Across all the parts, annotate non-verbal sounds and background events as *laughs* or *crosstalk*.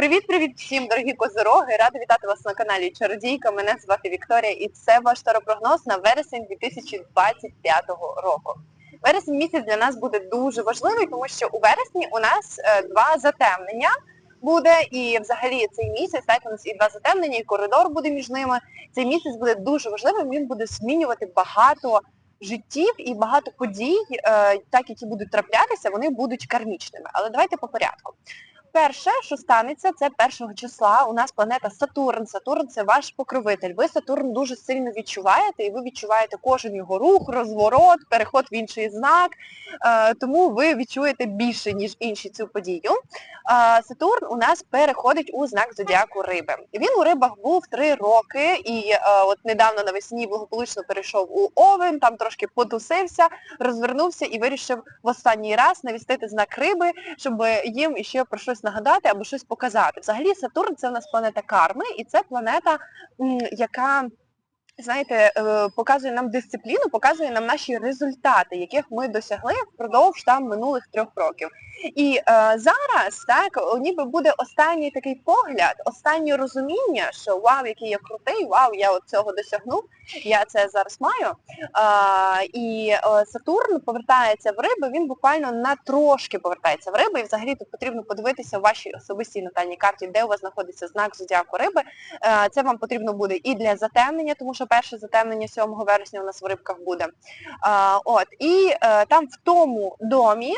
Привіт-привіт всім, дорогі козороги! Рада вітати вас на каналі Чародійка. Мене звати Вікторія і це ваш таропрогноз на вересень 2025 року. Вересень місяць для нас буде дуже важливий, тому що у вересні у нас е, два затемнення буде, і взагалі цей місяць, так, у нас і два затемнення, і коридор буде між ними. Цей місяць буде дуже важливим, він буде змінювати багато життів і багато подій, е, так які будуть траплятися, вони будуть кармічними. Але давайте по порядку. Перше, що станеться, це першого числа. У нас планета Сатурн. Сатурн це ваш покровитель. Ви Сатурн дуже сильно відчуваєте, і ви відчуваєте кожен його рух, розворот, переход в інший знак. Е, тому ви відчуєте більше, ніж інші цю подію. Е, Сатурн у нас переходить у знак зодіаку риби. Він у рибах був три роки, і е, от недавно навесні благополучно перейшов у Овен, там трошки потусився, розвернувся і вирішив в останній раз навістити знак риби, щоб їм іще про щось нагадати або щось показати. Взагалі Сатурн це в нас планета карми, і це планета, яка знаєте, е, показує нам дисципліну, показує нам наші результати, яких ми досягли впродовж там минулих трьох років. І е, зараз так ніби буде останній такий погляд, останнє розуміння, що вау, який я крутий, вау, я от цього досягнув, я це зараз маю. А, і е, Сатурн повертається в риби, він буквально на трошки повертається в риби, і взагалі тут потрібно подивитися в вашій особистій натальній карті, де у вас знаходиться знак зодіаку риби. Е, це вам потрібно буде і для затемнення, тому що перше затемнення 7 вересня у нас в рибках буде. От, і е, там в тому домі,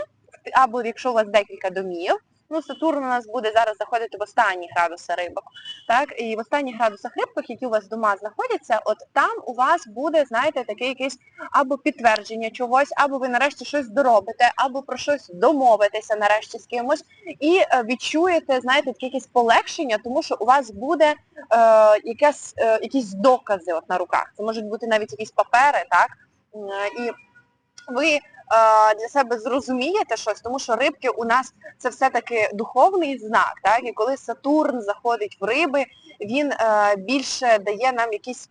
або якщо у вас декілька домів, ну Сатурн у нас буде зараз заходити в останні градуси рибок. Так, і в останніх градусах рибках, які у вас вдома знаходяться, от там у вас буде, знаєте, таке якесь або підтвердження чогось, або ви нарешті щось доробите, або про щось домовитеся нарешті з кимось, і е, відчуєте, знаєте, таке якесь полегшення, тому що у вас буде е, якесь, е, якісь докази от на руках. Це можуть бути навіть якісь папери, так? І ви для себе зрозумієте щось, тому що рибки у нас це все-таки духовний знак, так? І коли Сатурн заходить в риби, він е, більше дає нам якісь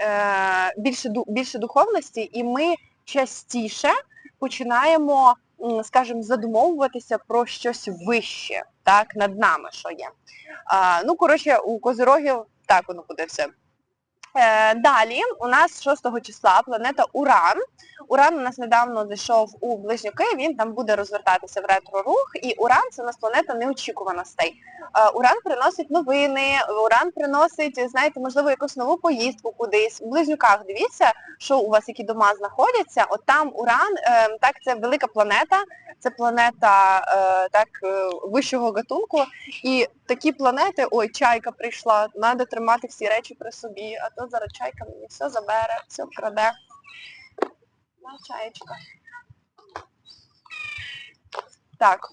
е, більше, більше духовності, і ми частіше починаємо, скажімо, задумовуватися про щось вище, так, над нами, що є. Ну, коротше, у козирогів так воно буде все. Е, далі у нас 6 числа планета Уран. Уран у нас недавно зайшов у близнюки, він там буде розвертатися в ретро-рух, і Уран це у нас планета неочікуваностей. Е, Уран приносить новини, Уран приносить, знаєте, можливо, якусь нову поїздку кудись. В близнюках дивіться, що у вас які дома знаходяться. От там Уран, е, так, це велика планета, це планета так, вищого гатунку. І такі планети, ой, чайка прийшла, треба тримати всі речі при собі, а то зараз чайка мені все забере, все вкраде. На, чаєчка. Так.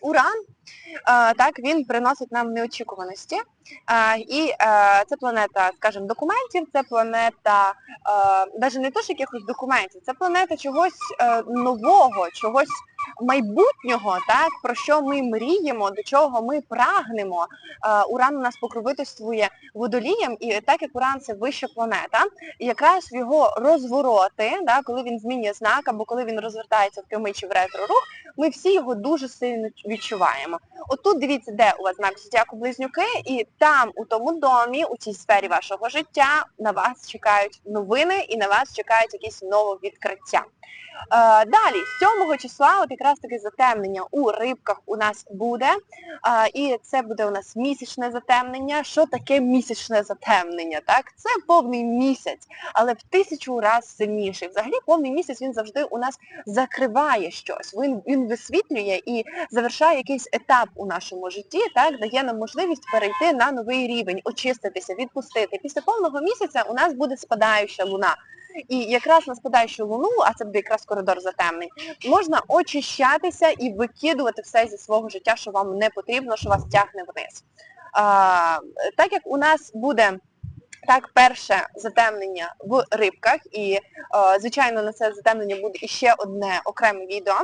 Уран, так, він приносить нам неочікуваності. Е, і е, це планета, скажімо, документів, це планета навіть не то, що якихось документів, це планета чогось е, нового, чогось майбутнього, так, про що ми мріємо, до чого ми прагнемо. Е, Уран у нас покровительствує водолієм, і так як Уран це вища планета, якраз його розвороти, да, коли він змінює знак або коли він розвертається в прямий чи в ретро-рух, ми всі його дуже сильно відчуваємо. Отут дивіться, де у вас знак зодіаку близнюки, і там, у тому домі, у цій сфері вашого життя, на вас чекають новини і на вас чекають якісь нововідкриття. Е, далі, 7 числа, от якраз таке затемнення у рибках у нас буде. Е, і це буде у нас місячне затемнення. Що таке місячне затемнення? Так? Це повний місяць, але в тисячу разів сильніший. Взагалі повний місяць він завжди у нас закриває щось. Він, він висвітлює і завершає якийсь етап у нашому житті, так, дає нам можливість перейти на новий рівень, очиститися, відпустити. Після повного місяця у нас буде спадаюча луна. І якраз на спадаючу луну, а це буде якраз коридор затемний, можна очищатися і викидувати все зі свого життя, що вам не потрібно, що вас тягне вниз. А, так як у нас буде Так, перше затемнення в рибках, і, е, звичайно, на це затемнення буде іще одне окреме відео,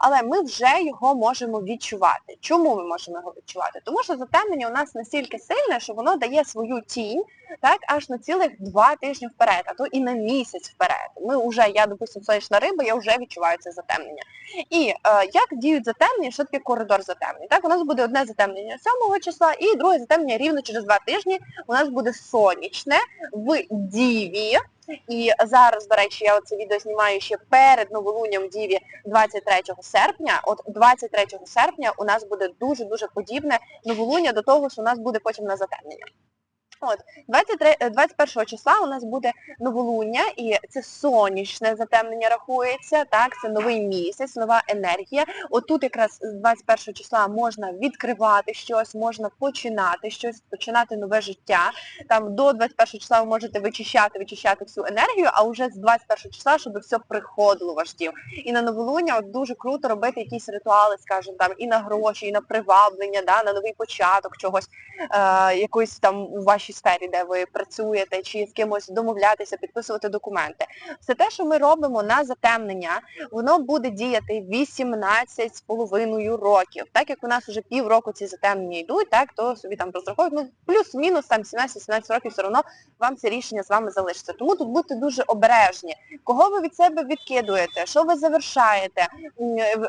але ми вже його можемо відчувати. Чому ми можемо його відчувати? Тому що затемнення у нас настільки сильне, що воно дає свою тінь так, аж на цілих два тижні вперед, а то і на місяць вперед. Ми вже, я, допустимо, сонячна риба, я вже відчуваю це затемнення. І е, як діють затемнення, що таке коридор затемнень? Так, у нас буде одне затемнення 7 числа і друге затемнення рівно через два тижні у нас буде сонячне в Діві. І зараз, до речі, я це відео знімаю ще перед новолунням Діві 23 серпня. От 23 серпня у нас буде дуже-дуже подібне новолуння до того, що у нас буде потім на затемнення. От, 23, е, 21 числа у нас буде новолуння, і це сонячне затемнення рахується, так, це новий місяць, нова енергія. Отут якраз з 21 числа можна відкривати щось, можна починати щось, починати нове життя. Там до 21 числа ви можете вичищати, вичищати всю енергію, а вже з 21 числа, щоб все приходило в ваш дім. І на новолуння от дуже круто робити якісь ритуали, скажімо, там, і на гроші, і на приваблення, да, на новий початок чогось, е, якоїсь там у вашій сфері, де ви працюєте, чи з кимось домовлятися, підписувати документи. Все те, що ми робимо на затемнення, воно буде діяти 18 з половиною років. Так як у нас вже півроку ці затемнення йдуть, так, то собі там розраховують, ну плюс-мінус там 17-17 років все одно вам це рішення з вами залишиться. Тому тут будьте дуже обережні. Кого ви від себе відкидуєте, що ви завершаєте,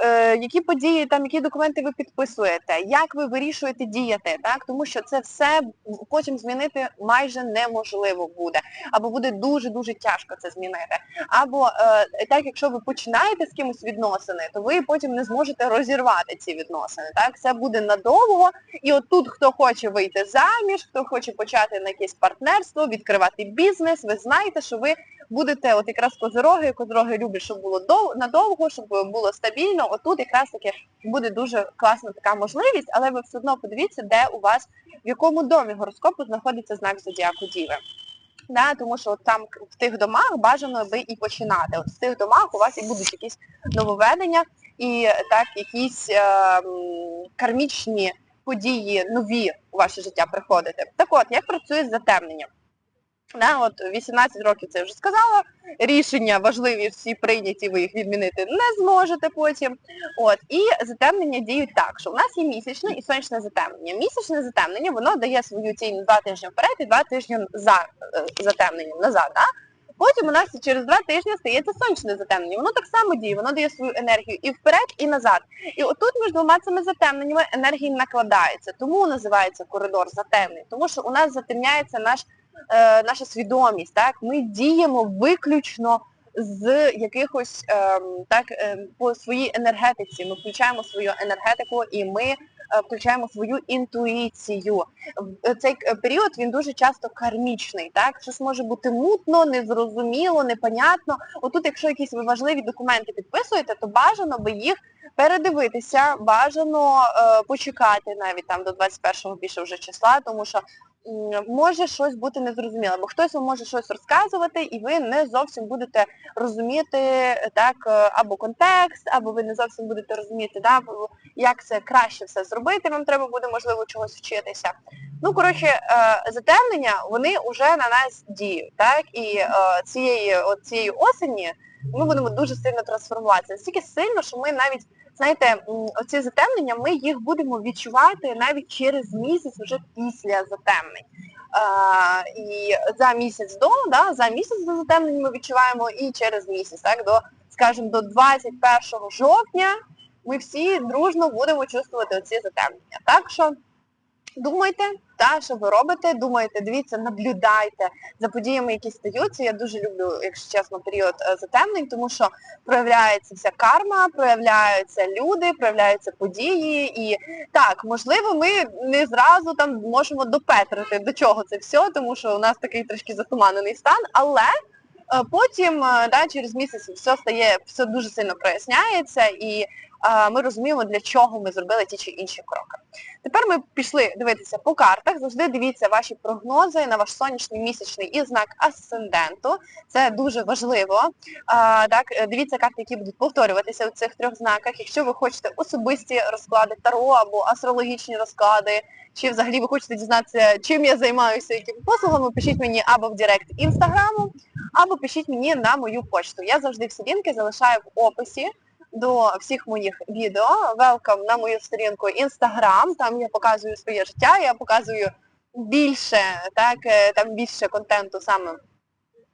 е, які події, там, які документи ви підписуєте, як ви вирішуєте діяти, так? Тому що це все потім змінити майже неможливо буде. Або буде дуже-дуже тяжко це змінити. Або е, так, якщо ви починаєте з кимось відносини, то ви потім не зможете розірвати ці відносини. Так, це буде надовго. І от тут хто хоче вийти заміж, хто хоче почати на якесь партнерство, відкривати бізнес, ви знаєте, що ви будете от якраз козороги, козороги люблять, щоб було дов, надовго, щоб було стабільно. Отут якраз таки буде дуже класна така можливість, але ви все одно подивіться, де у вас, в якому домі гороскопу знаходиться знак зодіаку Діви. Да, тому що от там в тих домах бажано би і починати. От в тих домах у вас і будуть якісь нововведення і так якісь е, кармічні події нові у ваше життя приходити. Так от, як працює з затемненням? Да, от 18 років це вже сказала. Рішення важливі всі прийняті, ви їх відмінити не зможете потім. От і затемнення діють так, що у нас є місячне і сонячне затемнення. Місячне затемнення воно дає свою тінь два тижні вперед і два тижні за е, затемненням назад. Да? Потім у нас через два тижні стається сонячне затемнення. Воно так само діє, воно дає свою енергію і вперед, і назад. І отут між двома цими затемненнями енергії накладається. Тому називається коридор затемнень. Тому що у нас затемняється наш е, наша свідомість, так, ми діємо виключно з якихось ем, так, ем, по своїй енергетиці. Ми включаємо свою енергетику і ми е, включаємо свою інтуїцію. В- Цей е, період він дуже часто кармічний, так? Щось може бути мутно, незрозуміло, непонятно. Отут, якщо якісь ви важливі документи підписуєте, то бажано би їх передивитися, бажано е, почекати навіть там до 21-го більше вже числа, тому що може щось бути незрозуміло, бо хтось вам може щось розказувати, і ви не зовсім будете розуміти так, е, або контекст, або ви не зовсім будете розуміти, да, як це краще все зробити, вам треба буде, можливо, чогось вчитися. Ну, коротше, е, затемнення, вони вже на нас діють, так, і е, цієї, от цієї осені ми будемо дуже сильно трансформуватися. Настільки сильно, що ми навіть, знаєте, оці затемнення, ми їх будемо відчувати навіть через місяць вже після затемнень. А, і за місяць до, да, за місяць до затемнень ми відчуваємо і через місяць, так, до, скажімо, до 21 жовтня ми всі дружно будемо чувствувати оці затемнення. Так що думайте, та, що ви робите, думайте, дивіться, наблюдайте за подіями, які стаються. Я дуже люблю, якщо чесно, період е, затемнень, тому що проявляється вся карма, проявляються люди, проявляються події. І так, можливо, ми не зразу там можемо допетрити, до чого це все, тому що у нас такий трошки затуманений стан, але Е, Потім, е, да, через місяць все стає, все дуже сильно проясняється і ми розуміємо, для чого ми зробили ті чи інші кроки. Тепер ми пішли дивитися по картах. Завжди дивіться ваші прогнози на ваш сонячний місячний і знак асценденту. Це дуже важливо. Так, дивіться карти, які будуть повторюватися у цих трьох знаках. Якщо ви хочете особисті розклади таро або астрологічні розклади, чи взагалі ви хочете дізнатися, чим я займаюся, якими послугами, пишіть мені або в Директ інстаграму, або пишіть мені на мою почту. Я завжди всі лінки залишаю в описі до всіх моїх відео. Велкам на мою сторінку інстаграм. Там я показую своє життя, я показую більше, так, е, там більше контенту саме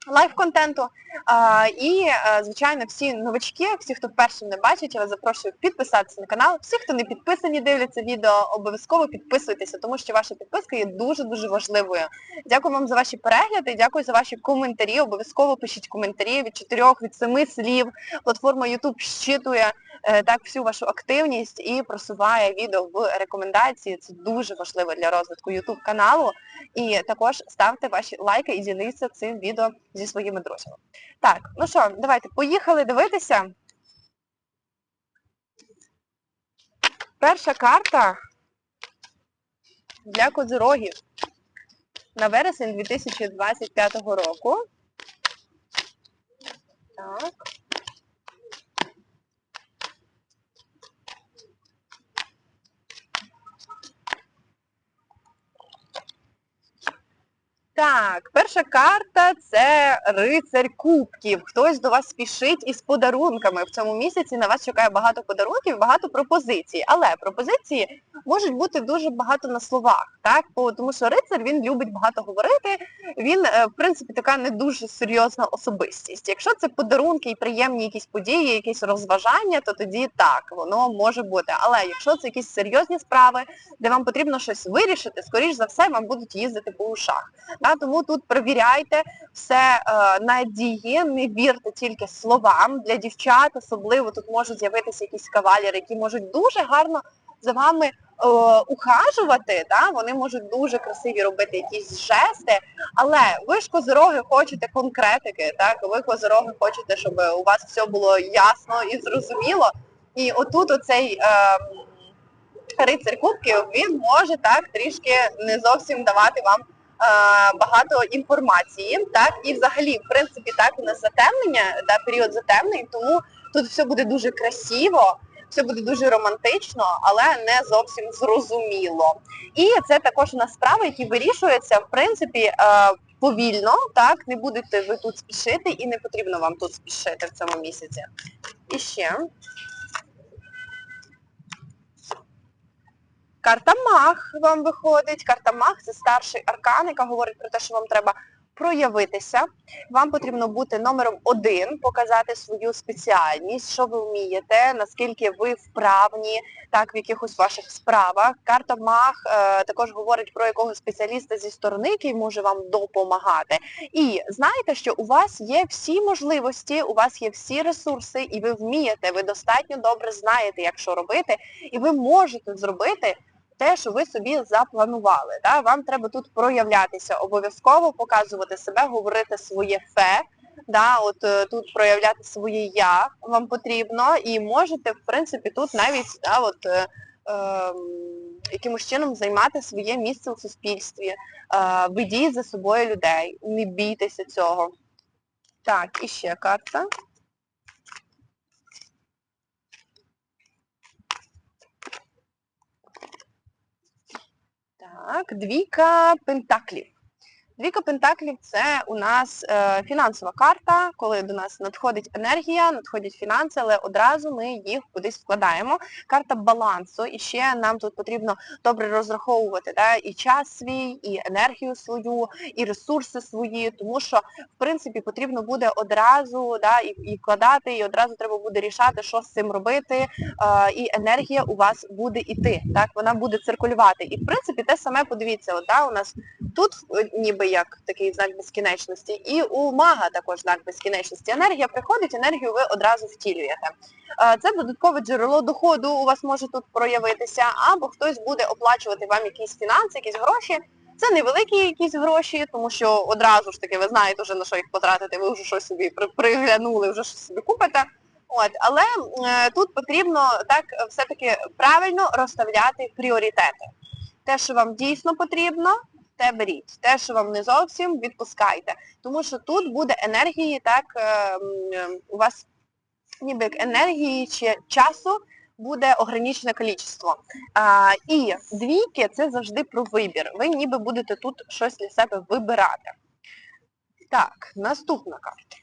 лайв-контенту. І, е, звичайно, всі новачки, всі, хто вперше не бачить, я вас запрошую підписатися на канал. Всі, хто не підписані, дивляться відео, обов'язково підписуйтеся, тому що ваша підписка є дуже-дуже важливою. Дякую вам за ваші перегляди, дякую за ваші коментарі. Обов'язково пишіть коментарі від 4, від 7 слів. Платформа YouTube щитує так всю вашу активність і просуває відео в рекомендації. Це дуже важливо для розвитку YouTube каналу. І також ставте ваші лайки і діліться цим відео зі своїми друзями. Так, ну що, давайте поїхали дивитися. Перша карта для козирогів на вересень 2025 року. Так. Так, перша карта це рицарь кубків. Хтось до вас спішить із подарунками. В цьому місяці на вас чекає багато подарунків, багато пропозицій. Але пропозиції можуть бути дуже багато на словах, так? Бо- Тому що рицар він любить багато говорити. Він, е, в принципі, така не дуже серйозна особистість. Якщо це подарунки і приємні якісь події, якісь розважання, то тоді так, воно може бути. Але якщо це якісь серйозні справи, де вам потрібно щось вирішити, скоріш за все, вам будуть їздити по ушах. Да, тому тут перевіряйте все е, на дії, не вірте тільки словам. Для дівчат особливо тут можуть з'явитися якісь кавалери, які можуть дуже гарно за вами ухажувати, да? вони можуть дуже красиві робити якісь жести, але ви ж козироги хочете конкретики, так? ви козироги хочете, щоб у вас все було ясно і зрозуміло. І отут оцей е, рицар кубків, він може так трішки не зовсім давати вам е, багато інформації, так, і взагалі, в принципі, так, у нас затемнення, да, період затемнень, тому тут все буде дуже красиво, все буде дуже романтично, але не зовсім зрозуміло. І це також у нас справи, які вирішуються, в принципі, е, повільно, так, не будете ви тут спішити і не потрібно вам тут спішити в цьому місяці. І ще. Карта Мах вам виходить. Карта Мах це старший аркан, яка говорить про те, що вам треба проявитися. Вам потрібно бути номером один, показати свою спеціальність, що ви вмієте, наскільки ви вправні так, в якихось ваших справах. Карта Мах е, також говорить про якогось спеціаліста зі сторони, який може вам допомагати. І знаєте, що у вас є всі можливості, у вас є всі ресурси, і ви вмієте, ви достатньо добре знаєте, як що робити, і ви можете зробити те, що ви собі запланували. Да? Вам треба тут проявлятися, обов'язково показувати себе, говорити своє фе. Да, от е, тут проявляти своє я вам потрібно і можете, в принципі, тут навіть да, от, е, е, якимось чином займати своє місце у суспільстві. Е, ведіть за собою людей, не бійтеся цього. Так, і ще карта. Так, двійка пентаклів. Двійка пентаклів це у нас е, фінансова карта, коли до нас надходить енергія, надходять фінанси, але одразу ми їх кудись вкладаємо. Карта балансу, і ще нам тут потрібно добре розраховувати да, і час свій, і енергію свою, і ресурси свої, тому що, в принципі, потрібно буде одразу да, і, і вкладати, і одразу треба буде рішати, що з цим робити, е, і енергія у вас буде іти, так, вона буде циркулювати. І, в принципі, те саме, подивіться, от, да, у нас тут е, ніби як такий знак безкінечності, і у мага також знак безкінечності. Енергія приходить, енергію ви одразу втілюєте. Це додаткове джерело доходу у вас може тут проявитися, або хтось буде оплачувати вам якісь фінанси, якісь гроші, Це невеликі якісь гроші, тому що одразу ж таки ви знаєте вже на що їх потратити, ви вже щось собі приглянули, вже щось собі купите. От, але е, тут потрібно так е, все-таки правильно розставляти пріоритети. Те, що вам дійсно потрібно, те беріть. Те, що вам не зовсім, відпускайте. Тому що тут буде енергії, так, е, е, у вас ніби як енергії чи часу буде ограничене кількість. І двійки це завжди про вибір. Ви ніби будете тут щось для себе вибирати. Так, наступна карта.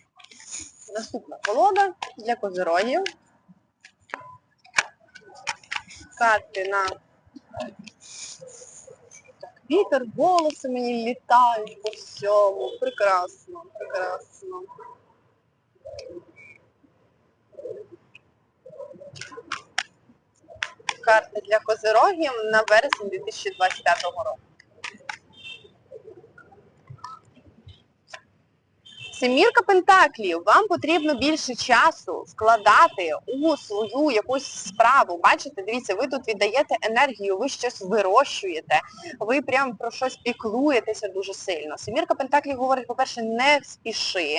Наступна колода для козирогів. Карти на вітер, волоси мені літають по всьому. Прекрасно, прекрасно. Карти для козирогів на вересень 2025 року. Семірка Пентаклів, вам потрібно більше часу вкладати у свою якусь справу. Бачите, дивіться, ви тут віддаєте енергію, ви щось вирощуєте, ви прям про щось піклуєтеся дуже сильно. Семірка Пентаклів говорить, по-перше, не спіши,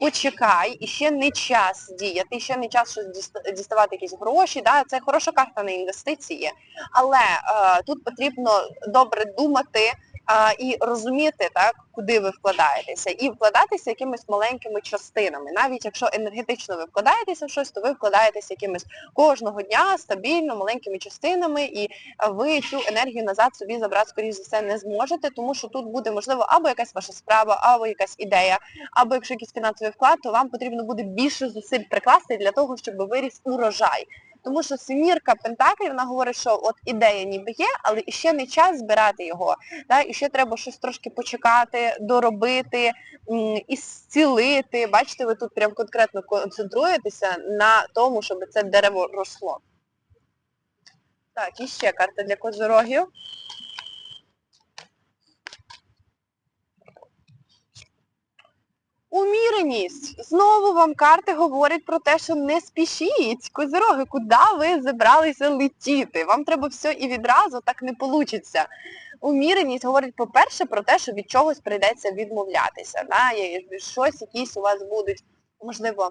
почекай, і ще не час діяти, ще не час щось діставати якісь гроші. Да? Це хороша карта на інвестиції, але е, тут потрібно добре думати а, і розуміти, так, куди ви вкладаєтеся, і вкладатися якимись маленькими частинами. Навіть якщо енергетично ви вкладаєтеся в щось, то ви вкладаєтеся якимись кожного дня стабільно, маленькими частинами, і ви цю енергію назад собі забрати, скоріш за все, не зможете, тому що тут буде, можливо, або якась ваша справа, або якась ідея, або якщо якийсь фінансовий вклад, то вам потрібно буде більше зусиль прикласти для того, щоб виріс урожай. Тому що семірка Пентаклів, вона говорить, що от ідея ніби є, але ще не час збирати його. Да? І ще треба щось трошки почекати, доробити, і зцілити. Бачите, ви тут прям конкретно концентруєтеся на тому, щоб це дерево росло. Так, і ще карта для козорогів. Уміреність. Знову вам карти говорять про те, що не спішіть. Козироги, куди ви зібралися летіти? Вам треба все і відразу, так не вийде. Уміреність говорить, по-перше, про те, що від чогось прийдеться відмовлятися. Да? Щось якісь у вас будуть, можливо,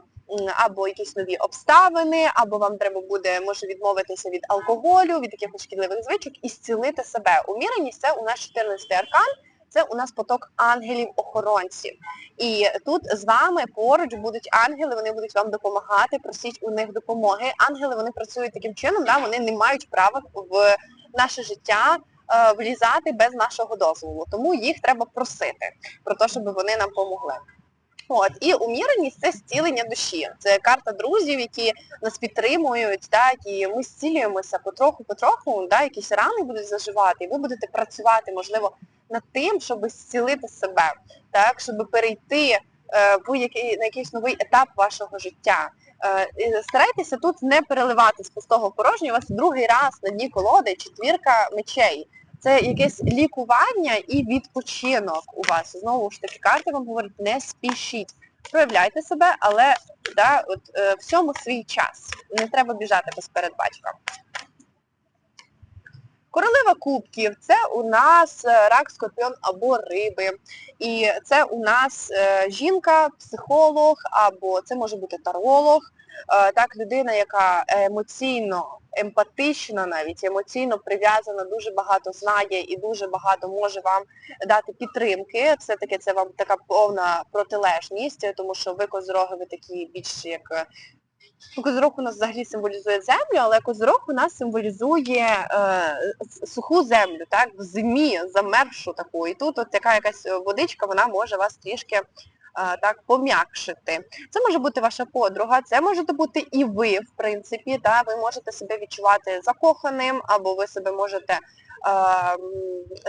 або якісь нові обставини, або вам треба буде, може, відмовитися від алкоголю, від якихось шкідливих звичок і зцілити себе. Уміреність це у нас 14 аркан, це у нас поток ангелів-охоронців. І тут з вами поруч будуть ангели, вони будуть вам допомагати, просіть у них допомоги. Ангели вони працюють таким чином, да, вони не мають права в наше життя е, влізати без нашого дозволу. Тому їх треба просити про те, щоб вони нам помогли. От, і уміреність це зцілення душі. Це карта друзів, які нас підтримують, так, і ми зцілюємося потроху-потроху, да, якісь рани будуть заживати, і ви будете працювати, можливо, над тим, щоб зцілити себе, так, щоб перейти е, в який, на якийсь новий етап вашого життя. Е, старайтеся тут не переливати з пустого в порожнє, у вас другий раз на дні колоди четвірка мечей. Це якесь лікування і відпочинок у вас. Знову ж таки, карти вам говорять, не спішіть. Проявляйте себе, але да, от, е, всьому свій час. Не треба біжати без передбачка. Королева кубків це у нас е, рак, скорпіон або риби. І це у нас е, жінка, психолог, або це може бути таролог, так, людина, яка емоційно, емпатична навіть, емоційно прив'язана, дуже багато знає і дуже багато може вам дати підтримки. Все-таки це вам така повна протилежність, тому що ви козороги, ви такі більш як е, Ну, Козирог у нас взагалі символізує землю, але козирог у нас символізує е, суху землю, так, в зимі замершу таку. І тут от така якась водичка, вона може вас трішки е, так пом'якшити. Це може бути ваша подруга, це можете бути і ви, в принципі, та, ви можете себе відчувати закоханим, або ви себе можете,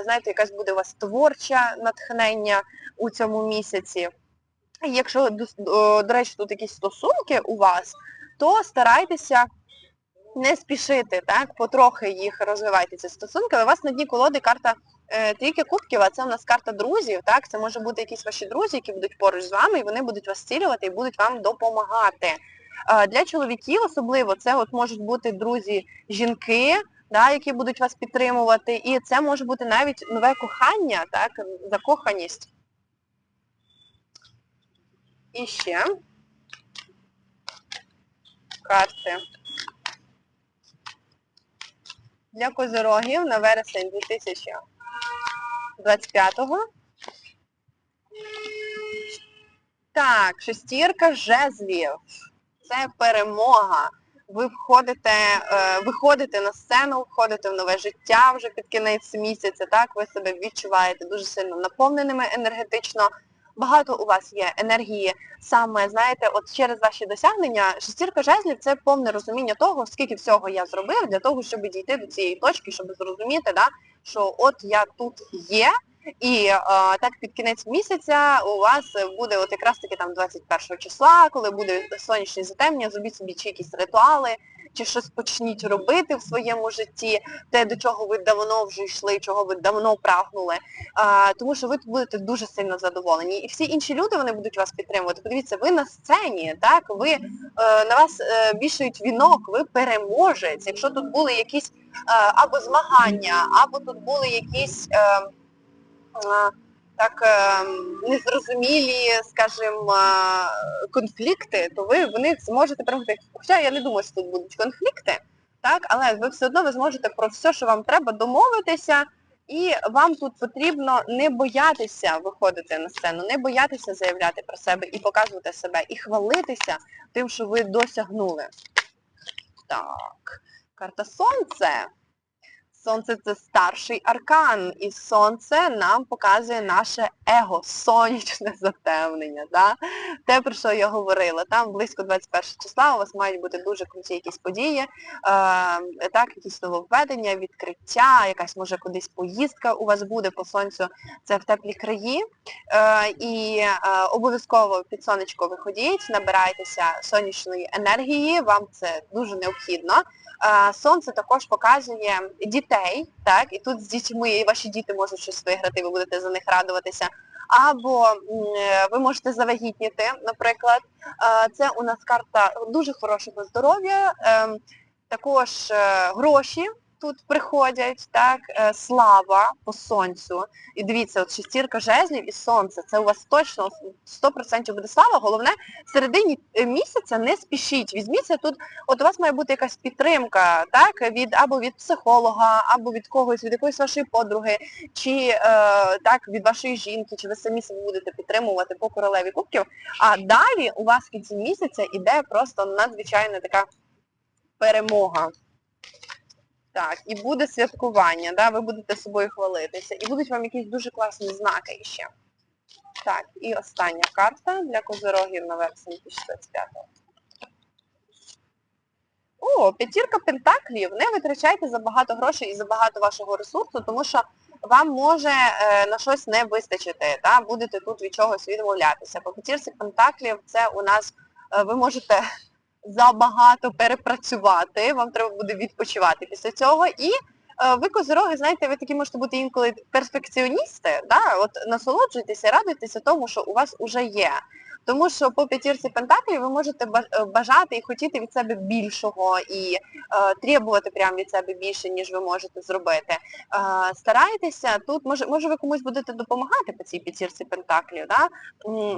знаєте, якась буде у вас творче натхнення у цьому місяці. Якщо, до, речі, тут якісь стосунки у вас, то старайтеся не спішити, так, потрохи їх розвивайте ці стосунки, але у вас на дні колоди карта трійки кубків, а це у нас карта друзів, так, це може бути якісь ваші друзі, які будуть поруч з вами, і вони будуть вас зцілювати і будуть вам допомагати. Е, Для чоловіків особливо це от можуть бути друзі жінки, да, які будуть вас підтримувати. І це може бути навіть нове кохання, так, закоханість. І ще карти. Для козирогів на вересень 2025-го. Так, шестірка жезлів. Це перемога. Ви входите, е, виходите на сцену, входите в нове життя вже під кінець місяця, так, ви себе відчуваєте дуже сильно наповненими енергетично. Багато у вас є енергії саме, знаєте, от через ваші досягнення. Шестірка жезлів це повне розуміння того, скільки всього я зробив для того, щоб дійти до цієї точки, щоб зрозуміти, да, що от я тут є, і е, так під кінець місяця у вас буде от якраз таки там 21 числа, коли буде сонячне затемнення, зробіть собі чи якісь ритуали, чи щось почніть робити в своєму житті, те, до чого ви давно вже йшли, чого ви давно прагнули. А, тому що ви будете дуже сильно задоволені. І всі інші люди вони будуть вас підтримувати. Подивіться, ви на сцені, так, ви е, на вас е, вішають вінок, ви переможець. Якщо тут були якісь е, або змагання, або тут були якісь. Е, е, так е, незрозумілі, скажімо, конфлікти, то ви в них зможете перемогти. Хоча я не думаю, що тут будуть конфлікти, так, але ви все одно ви зможете про все, що вам треба, домовитися, і вам тут потрібно не боятися виходити на сцену, не боятися заявляти про себе і показувати себе, і хвалитися тим, що ви досягнули. Так, карта Сонце. Сонце це старший аркан, і сонце нам показує наше его, сонячне затемнення. Да? Те, про що я говорила, там близько 21 числа у вас мають бути дуже круті якісь події, е, так, якісь нововведення, відкриття, якась може кудись поїздка у вас буде по сонцю, це в теплі краї. Е, і е, обов'язково під сонечко виходіть, набирайтеся сонячної енергії, вам це дуже необхідно. Е, Сонце також показує дітей, так, і тут з дітьми і ваші діти можуть щось виграти, ви будете за них радуватися. Або е, ви можете завагітніти, наприклад. Це у нас карта дуже хорошого здоров'я, ем, також е, гроші тут приходять, так, е, слава по сонцю. І дивіться, от шестірка жезлів і сонце, це у вас точно 100% буде слава. Головне, в середині е, місяця не спішіть. Візьміться тут, от у вас має бути якась підтримка, так, від або від психолога, або від когось, від якоїсь вашої подруги, чи е, так, від вашої жінки, чи ви самі себе будете підтримувати по королеві кубків. А далі у вас в кінці місяця іде просто надзвичайна така перемога. Так, і буде святкування, да, ви будете собою хвалитися. І будуть вам якісь дуже класні знаки ще. Так, і остання карта для козирогів на вересень 2025. О, п'ятірка пентаклів. Не витрачайте забагато грошей і забагато вашого ресурсу, тому що вам може е, на щось не вистачити, да? будете тут від чогось відмовлятися. По п'ятірці пентаклів це у нас, е, ви можете забагато перепрацювати, вам треба буде відпочивати після цього. І е, ви козироги, знаєте, ви такі можете бути інколи перфекціоністи, да? от насолоджуйтеся, радуйтеся тому, що у вас вже є. Тому що по п'ятірці пентаклів ви можете е, бажати і хотіти від себе більшого і е, требувати прямо від себе більше, ніж ви можете зробити. Е, старайтеся, тут, може, може ви комусь будете допомагати по цій п'ятірці пентаклів, да?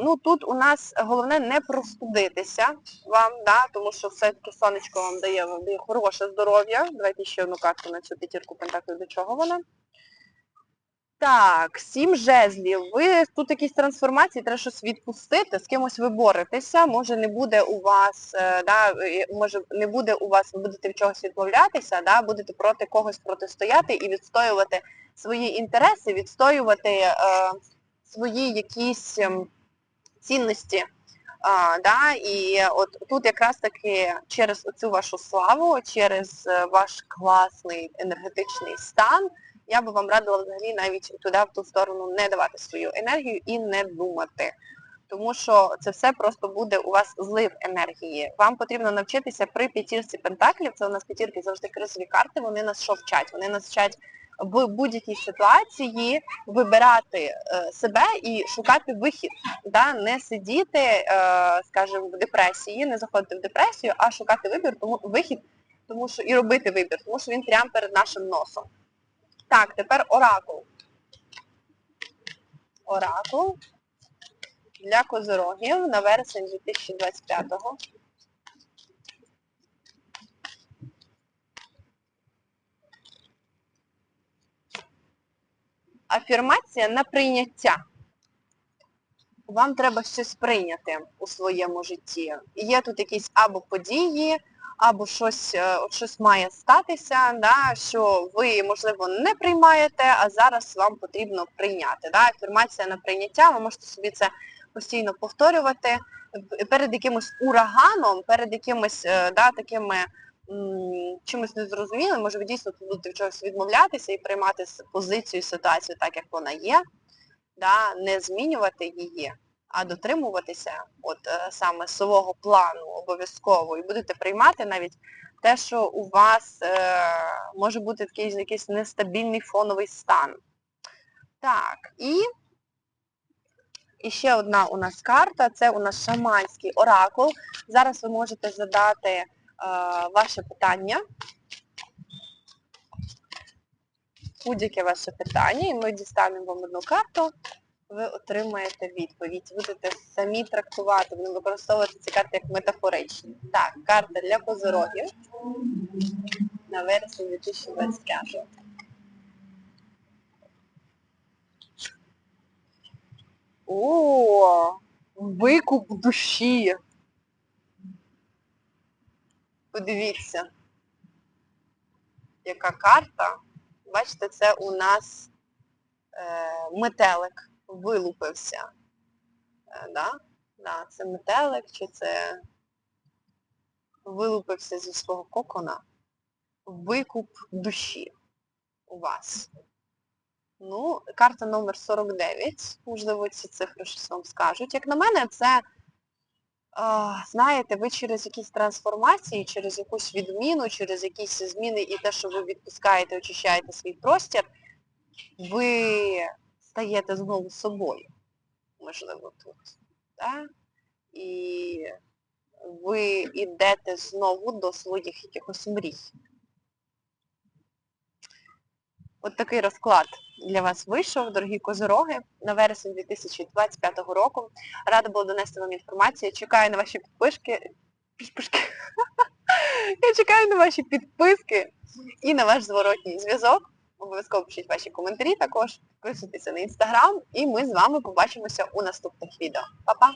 Ну тут у нас головне не простудитися вам, да? тому що все-таки сонечко вам дає, вам дає хороше здоров'я. Давайте ще одну карту на цю п'ятірку пентаклів, до чого вона. Так, сім жезлів. Ви тут якісь трансформації, треба щось відпустити, з кимось ви боретеся, може не буде у вас, е, да, може не буде у вас, ви будете від чогось відмовлятися, да, будете проти когось протистояти і відстоювати свої інтереси, відстоювати е, свої якісь ем, цінності. А, да, і от тут якраз таки через цю вашу славу, через е, ваш класний енергетичний стан, я би вам радила взагалі навіть туди, в ту сторону не давати свою енергію і не думати. Тому що це все просто буде у вас злив енергії. Вам потрібно навчитися при п'ятірці пентаклів, це у нас п'ятірки завжди кризові карти, вони нас що вчать? Вони нас вчать в будь-якій ситуації вибирати е, себе і шукати вихід, да? не сидіти, е, скажімо, в депресії, не заходити в депресію, а шукати вибір, тому вихід тому що і робити вибір, тому що він прямо перед нашим носом. Так, тепер оракул. Оракул для козирогів на вересень 2025-го. Афірмація на прийняття. Вам треба щось прийняти у своєму житті. Є тут якісь або події, або щось, е, щось має статися, да, що ви, можливо, не приймаєте, а зараз вам потрібно прийняти. Да. Афірмація на прийняття, ви можете собі це постійно повторювати перед якимось ураганом, перед якимось е, да, такими чимось незрозумілим, може ви дійсно тут будете в чогось відмовлятися і приймати позицію, ситуацію так, як вона є, да, не змінювати її, а дотримуватися от е, саме свого плану обов'язково і будете приймати навіть те, що у вас е, може бути такий якийсь нестабільний фоновий стан. Так, і і ще одна у нас карта, це у нас шаманський оракул. Зараз ви можете задати е, ваше питання. Будь-яке ваше питання, і ми дістанемо вам одну карту, ви отримаєте відповідь. Будете самі трактувати, будемо використовувати ці карти як метафоричні. Так, карта для козирогів на вересень 2025. О, викуп душі. Подивіться, яка карта. Бачите, це у нас е, метелик вилупився. Е, да? Да, це метелик, чи це вилупився зі свого кокона. Викуп душі у вас. Ну, карта номер 49, можливо, ці цифри щось вам скажуть. Як на мене, це, знаєте, ви через якісь трансформації, через якусь відміну, через якісь зміни і те, що ви відпускаєте, очищаєте свій простір, ви стаєте знову собою, можливо, тут. Да? І ви йдете знову до своїх якихось мрій. От такий розклад для вас вийшов, дорогі козироги, на вересень 2025 року. Рада була донести вам інформацію. Чекаю на ваші підписки. Підписки. *laughs* Я чекаю на ваші підписки і на ваш зворотній зв'язок. Обов'язково пишіть ваші коментарі також, підписуйтеся на інстаграм, і ми з вами побачимося у наступних відео. Па-па!